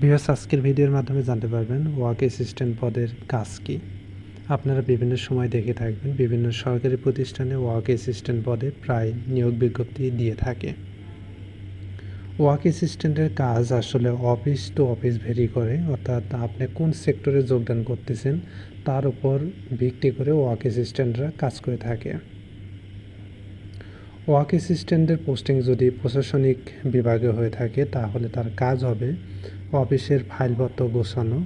Viewers আজকের ভিডিওর মাধ্যমে জানতে পারবেন ওয়াক অ্যাসিস্ট্যান্ট পদের কাজ কী। আপনারা বিভিন্ন সময় দেখে থাকবেন, বিভিন্ন সরকারি প্রতিষ্ঠানে ওয়ার্ক অ্যাসিস্ট্যান্ট পদে প্রায় নিয়োগ বিজ্ঞপ্তি দিয়ে থাকে। ওয়াক অ্যাসিস্ট্যান্টের কাজ আসলে অফিস টু অফিস ভেরি করে, অর্থাৎ আপনি কোন সেক্টরে যোগদান করতেছেন, তার উপর ভিত্তি করে ওয়ার্ক অ্যাসিস্ট্যান্টরা কাজ করে থাকে। ওয়ার্ক অ্যাসিস্ট্যান্টের পোস্টিং যদি প্রশাসনিক বিভাগে হয়ে থাকে, তাহলে তার কাজ হবে অফিসের ফাইলপত্র গোছানো,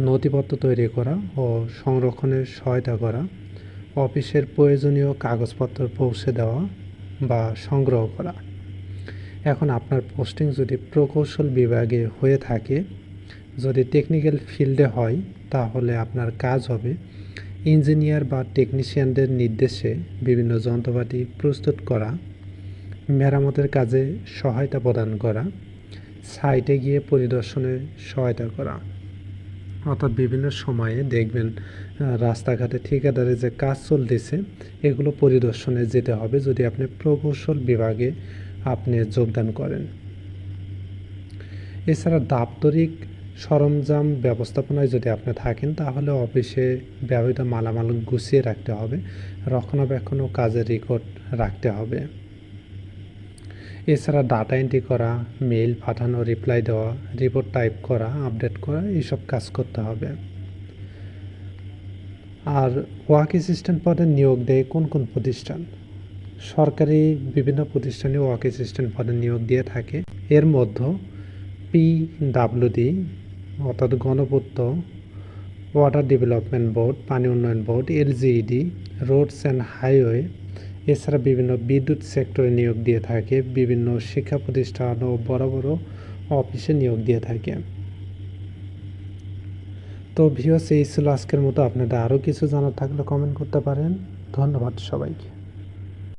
নথিপত্র তৈরি করা ও সংরক্ষণের সহায়তা করা, অফিসের প্রয়োজনীয় কাগজপত্র পৌঁছে দেওয়া বা সংগ্রহ করা। এখন আপনার পোস্টিং যদি প্রকৌশল বিভাগে হয়ে থাকে, যদি টেকনিক্যাল ফিল্ডে হয়, তাহলে আপনার কাজ হবে ইঞ্জিনিয়ার বা টেকনিশিয়ানদের নির্দেশে বিভিন্ন যন্ত্রপাতি প্রস্তুত করা, মেরামতের কাজে সহায়তা প্রদান করা, সাইটে গিয়ে পরিদর্শনে সহায়তা করা। অর্থাৎ বিভিন্ন সময়ে দেখবেন রাস্তাঘাটে ঠিকাদারে যে কাজ চলতেছে, এগুলো পরিদর্শনে যেতে হবে যদি আপনি প্রকৌশল বিভাগে আপনি যোগদান করেন। এছাড়া দাপ্তরিক সরঞ্জাম ব্যবস্থাপনায় যদি আপনি থাকেন, তাহলে অফিসে ব্যবহৃত মালামাল গুছিয়ে রাখতে হবে। রক্ষণাবেক্ষণ ও কাজের রেকর্ড রাখতে হবে। এছাড়া ডাটা এন্ট্রি করা, মেইল পাঠানো, রিপ্লাই দেওয়া, রিপোর্ট টাইপ করা, আপডেট করা এইসব কাজ করতে হবে। আর ওয়ার্ক অ্যাসিস্ট্যান্ট পদে নিয়োগ দেয় কোন কোন প্রতিষ্ঠান? সরকারি বিভিন্ন প্রতিষ্ঠানে ওয়ার্ক অ্যাসিস্ট্যান্ট পদে নিয়োগ দিয়ে থাকে। এর মধ্যে পি পিডাব্লিউডি অর্থাৎ গণপূর্ত ওয়াটার ডেভেলপমেন্ট বোর্ড, পানি উন্নয়ন board, LGED, roads and highway এছাড়া বিভিন্ন বিদ্যুৎ সেক্টরে নিয়োগ দিয়ে থাকে, বিভিন্ন শিক্ষা প্রতিষ্ঠান ও বড় বড় অফিসে নিয়োগ দিয়ে থাকে। তো ভিওস এই ছিল আজকের মতো। আপনাদের আরও কিছু জানার থাকলে কমেন্ট করতে পারেন। ধন্যবাদ সবাইকে।